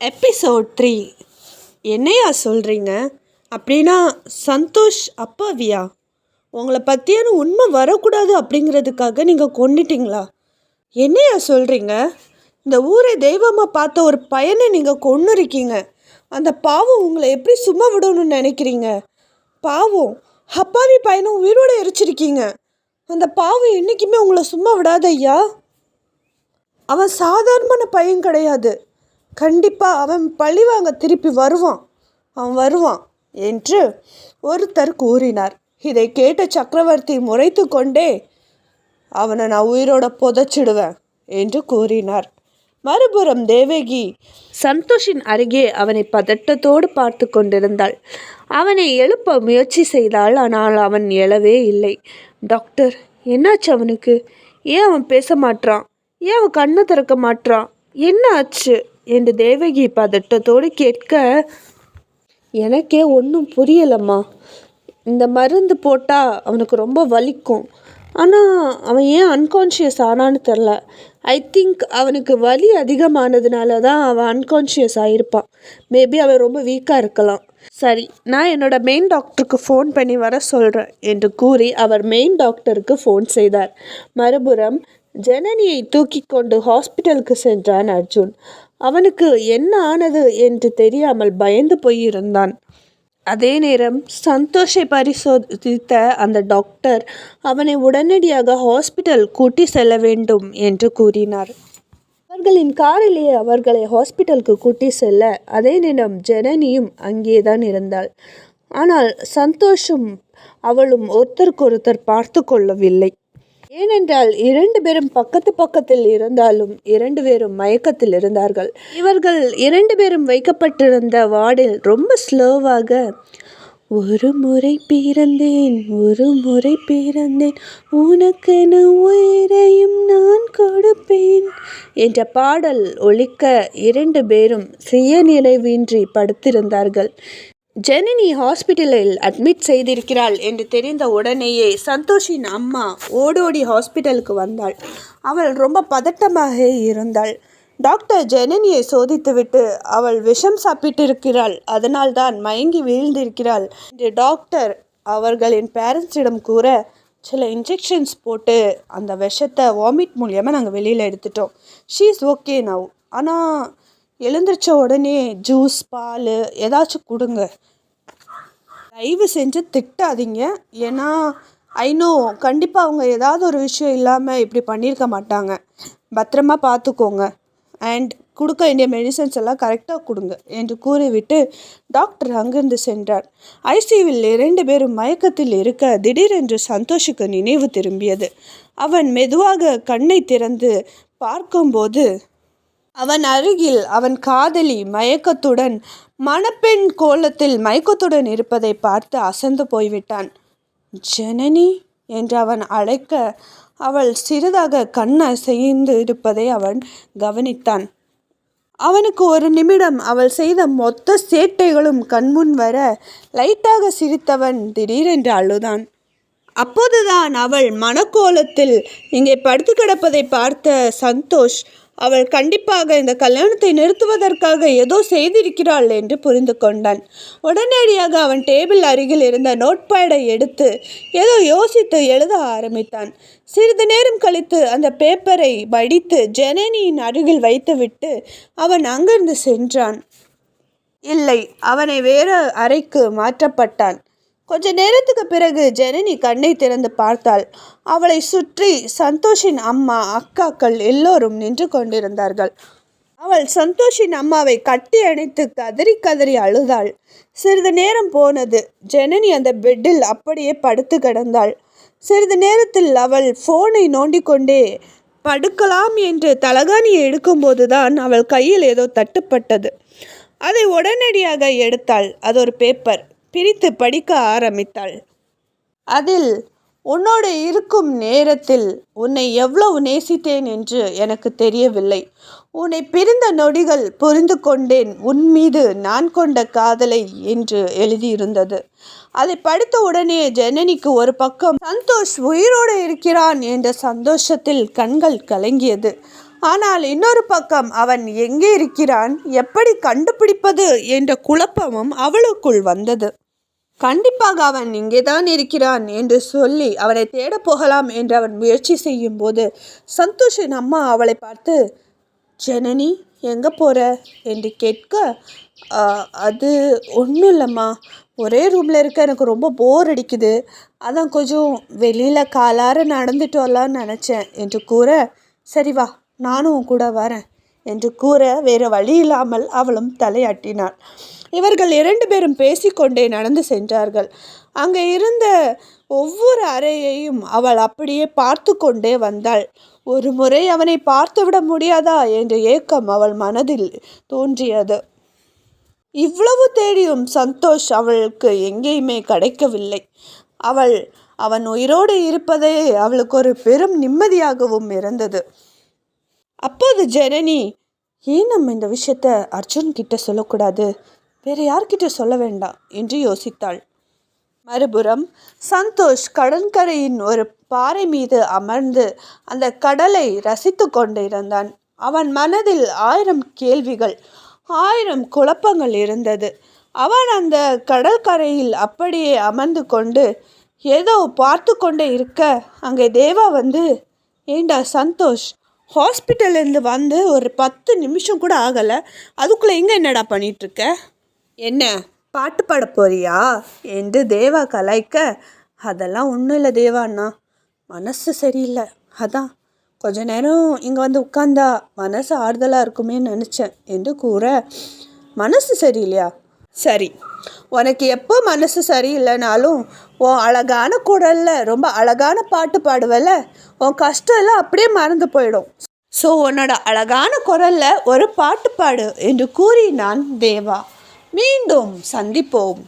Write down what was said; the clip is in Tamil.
Episode three. என்னையா சொல்கிறீங்க அப்படின்னா சந்தோஷ் அப்பாவியா? உங்களை பற்றியான உண்மை வரக்கூடாது அப்படிங்கிறதுக்காக நீங்கள் கொண்டுட்டிங்களா என்னையா சொல்கிறீங்க இந்த ஊரை தெய்வமாக பார்த்த ஒரு பையனை நீங்கள் கொன்று இருக்கீங்க அந்த பாவம் உங்களை எப்படி சும்மா விடணும்னு நினைக்கிறீங்க? பாவம் அப்பாவி பையனை உயிரோடு எரிச்சிருக்கீங்க. அந்த பாவம் என்றைக்குமே உங்களை சும்மா விடாத ஐயா. அவன் சாதாரணமான பையன் கிடையாது. கண்டிப்பாக அவன் பழிவாங்க திருப்பி வருவான். அவன் வருவான் என்று ஒருத்தர் கூறினார். இதை கேட்ட சக்கரவர்த்தி முறைத்து கொண்டே அவனை நான் உயிரோட புதைச்சிடுவேன் என்று கூறினார். மறுபுறம் தேவகி சந்தோஷின் அருகே அவனை பதட்டத்தோடு பார்த்து கொண்டிருந்தாள். அவனை எழுப்ப முயற்சி செய்தாள் ஆனால் அவன் எழவே இல்லை. டாக்டர் என்னாச்சு அவனுக்கு? ஏன் அவன் பேச மாட்றான்? ஏன் அவன் கண்ணை திறக்க மாட்றான்? என்ன ஆச்சு என்று தேவகி பதட்டத்தோடு கேட்க எனக்கே ஒன்றும் புரியலம்மா. இந்த மருந்து போட்டால் அவனுக்கு ரொம்ப வலிக்கும். ஆனால் அவன் ஏன் அன்கான்ஷியஸ் ஆனான்னு தெரில ஐ திங்க் அவனுக்கு வலி அதிகமானதுனால தான் அவன் அன்கான்ஷியஸ் ஆகிருப்பான் மேபி அவன் ரொம்ப வீக்காக இருக்கலாம். சரி நான் என்னோட மெயின் டாக்டருக்கு ஃபோன் பண்ணி வர சொல்கிறேன் என்று கூறி அவர் மெயின் டாக்டருக்கு ஃபோன் செய்தார். மறுபுறம் ஜனனியை தூக்கி கொண்டு ஹாஸ்பிட்டலுக்கு சென்றான் அர்ஜுன். அவனுக்கு என்ன ஆனது என்று தெரியாமல் பயந்து போயிருந்தான். அதே நேரம் சந்தோஷை பரிசோதித்த அந்த டாக்டர் அவனை உடனடியாக ஹாஸ்பிட்டல் கூட்டி செல்ல வேண்டும் என்று கூறினார். அவர்களின் காரிலேயே அவர்களை ஹாஸ்பிட்டலுக்கு கூட்டி செல்ல அதே நேரம் ஜனனியும் அங்கேதான் இருந்தாள். ஆனால் சந்தோஷும் அவளும் ஒருத்தருக்கொருத்தர் பார்த்து கொள்ளவில்லை. ஏனென்றால் இரண்டு பேரும் பக்கத்து பக்கத்தில் இருந்தாலும் இரண்டு பேரும் மயக்கத்தில் இருந்தார்கள். இவர்கள் இரண்டு பேரும் வைக்கப்பட்டிருந்த வார்டில் ரொம்ப ஸ்லோவாக ஒரு முறை பிறந்தேன் ஒரு முறை பிறந்தேன் உனக்கென உயிரையும் நான் கொடுப்பேன் என்ற பாடல் ஒழிக்க இரண்டு பேரும் சுயநிலைவின்றி படுத்திருந்தார்கள். ஜெனினி ஹாஸ்பிட்டலில் அட்மிட் செய்திருக்கிறாள் என்று தெரிந்த உடனேயே சந்தோஷின் அம்மா ஓடோடி ஹாஸ்பிட்டலுக்கு வந்தாள். அவள் ரொம்ப பதட்டமாக இருந்தாள். டாக்டர் ஜெனனியை சோதித்துவிட்டு அவள் விஷம் சாப்பிட்டிருக்கிறாள். அதனால்தான் மயங்கி வீழ்ந்திருக்கிறாள் என்று டாக்டர் அவர்களின் பேரண்ட்ஸிடம் கூற சில இன்ஜெக்ஷன்ஸ் போட்டு அந்த விஷத்தை வாமிட் மூலியமாக நாங்கள் வெளியில் எடுத்துட்டோம். ஷீஸ் ஓகே நவ் ஆனால் எழுந்திரிச்ச உடனே ஜூஸ் பால் ஏதாச்சும் கொடுங்க. தயவு செஞ்சு திட்டாதீங்க. ஏன்னா ஐநோ கண்டிப்பாக அவங்க ஏதாவது ஒரு விஷயம் இல்லாமல் இப்படி பண்ணியிருக்க மாட்டாங்க. பத்திரமா பார்த்துக்கோங்க. அண்ட் கொடுக்க வேண்டிய மெடிசன்ஸ் எல்லாம் கரெக்டாக கொடுங்க என்று கூறிவிட்டு டாக்டர் அங்கிருந்து சென்றார். ஐசியூவில் இரண்டு பேரும் மயக்கத்தில் இருக்க திடீரென்று சந்தோஷுக்கு நினைவு திரும்பியது. அவன் மெதுவாக கண்ணை திறந்து பார்க்கும்போது அவன் அருகில் அவன் காதலி மயக்கத்துடன் மணப்பெண் கோலத்தில் மயக்கத்துடன் இருப்பதை பார்த்து அசந்து போய்விட்டான். ஜனனி என்று அவன் அழைக்க அவள் சிறிதாக கண் அசைந்து இருப்பதை அவன் கவனித்தான். அவனுக்கு ஒரு நிமிடம் அவள் செய்த மொத்த சேட்டைகளும் கண்முன் வர லைட்டாக சிரித்தவன் திடீரென்று அழுதான். அப்போதுதான் அவள் மனக்கோலத்தில் இங்கே படுத்து கிடப்பதை பார்த்த சந்தோஷ் அவள் கண்டிப்பாக இந்த கல்யாணத்தை நிறுத்துவதற்காக ஏதோ செய்திருக்கிறாள் என்று புரிந்து கொண்டான். உடனடியாக அவன் டேபிள் அருகில் இருந்த நோட்பேடை எடுத்து ஏதோ யோசித்து எழுத ஆரம்பித்தான். சிறிது நேரம் கழித்து அந்த பேப்பரை படித்து ஜனனியின் அருகில் வைத்துவிட்டு அவன் அங்கிருந்து சென்றான். இல்லை அவனை வேறு அறைக்கு மாற்றப்பட்டான். கொஞ்ச நேரத்துக்கு பிறகு ஜனனி கண்ணை திறந்து பார்த்தாள். அவளை சுற்றி சந்தோஷின் அம்மா அக்காக்கள் எல்லோரும் நின்று கொண்டிருந்தார்கள். அவள் சந்தோஷின் அம்மாவை கட்டி அணைத்து கதறி கதறி அழுதாள். சிறிது நேரம் போனது. ஜனனி அந்த பெட்டில் அப்படியே படுத்து கிடந்தாள். சிறிது நேரத்தில் அவள் ஃபோனை நோண்டிக்கொண்டே படுக்கலாம் என்று தலகாணியை எடுக்கும்போதுதான் அவள் கையில் ஏதோ தட்டுப்பட்டது. அதை உடனடியாக எடுத்தாள். அது ஒரு பேப்பர். பிரித்து படிக்க ஆரம்பித்தாள். அதில் உன்னோடு இருக்கும் நேரத்தில் உன்னை எவ்வளவு நேசித்தேன் என்று எனக்கு தெரியவில்லை. உன்னை பிரிந்த நொடிகள் புரிந்து கொண்டேன். உன் மீது நான் கொண்ட காதலை என்று எழுதியிருந்தது. அதை படித்த உடனே ஜனனிக்கு ஒரு பக்கம் சந்தோஷ் உயிரோடு இருக்கிறான் என்ற சந்தோஷத்தில் கண்கள் கலங்கியது. ஆனால் இன்னொரு பக்கம் அவன் எங்கே இருக்கிறான் எப்படி கண்டுபிடிப்பது என்ற குழப்பமும் அவளுக்குள் வந்தது. கண்டிப்பாக அவன் இங்கேதான் இருக்கிறான் என்று சொல்லி அவனை தேடப் போகலாம் என்று அவன் முயற்சி செய்யும்போது சந்தோஷின் அம்மா அவளை பார்த்து ஜனனி எங்கே போகிற என்று கேட்க அது ஒன்றும் இல்லைம்மா. ஒரே ரூமில் இருக்க எனக்கு ரொம்ப போர் அடிக்குது. அதான் கொஞ்சம் வெளியில் காலார நடந்துட்டு வரலான்னு நினச்சேன் என்று கூற சரி வா நானும் கூட வரேன் என்று கூற வேறு வழி இல்லாமல் அவளும் தலையாட்டினாள். இவர்கள் இரண்டு பேரும் பேசிக்கொண்டே நடந்து சென்றார்கள். அங்கே இருந்த ஒவ்வொரு அறையையும் அவள் அப்படியே பார்த்து கொண்டே வந்தாள். ஒரு முறை அவனை பார்த்துவிட முடியாதா என்ற ஏக்கம் அவள் மனதில் தோன்றியது. இவ்வளவு தேடியும் சந்தோஷ் அவளுக்கு எங்கேயுமே கிடைக்கவில்லை. அவள் அவன் உயிரோடு இருப்பதே அவளுக்கு ஒரு பெரும் நிம்மதியாகவும் இருந்தது. அப்போது ஜனனி ஏன் நம்ம இந்த விஷயத்த அர்ஜுன் கிட்ட சொல்லக்கூடாது? வேற யார்கிட்ட சொல்ல வேண்டாம்? என்று யோசித்தாள். மறுபுறம் சந்தோஷ் கடற்கரையின் ஒரு பாறை மீது அமர்ந்து அந்த கடலை ரசித்து கொண்டிருந்தான். அவன் மனதில் ஆயிரம் கேள்விகள் ஆயிரம் குழப்பங்கள் இருந்தது. அவன் அந்த கடற்கரையில் அப்படியே அமர்ந்து கொண்டு ஏதோ பார்த்து கொண்டே இருக்க அங்கே தேவா வந்து. ஏண்டா சந்தோஷ் ஹாஸ்பிட்டல்லேருந்து வந்து ஒரு பத்து நிமிஷம் கூட ஆகலை. அதுக்குள்ளே எங்கே என்னடா பண்ணிகிட்ருக்க என்ன பாட்டு பாட போறியா? என்று தேவா கலாய்க்க அதெல்லாம் ஒன்றும் இல்லை தேவாண்ணா மனசு சரியில்லை. அதான் கொஞ்ச நேரம் இங்கே வந்து உட்காந்தா மனசு ஆறுதலாக இருக்குமே நினச்சேன் என்று கூற மனசு சரியில்லையா? சரி. உனக்கு எப்போ மனசு சரியில்லைனாலும் உன் அழகான குரலில் ரொம்ப அழகான பாட்டு பாடுவல உன் கஷ்டம் எல்லாம் அப்படியே மறந்து போயிடும். ஸோ உன்னோட அழகான குரலில் ஒரு பாட்டு பாடு என்று கூறினான் தேவா. மீண்டும் சந்திப்போம்.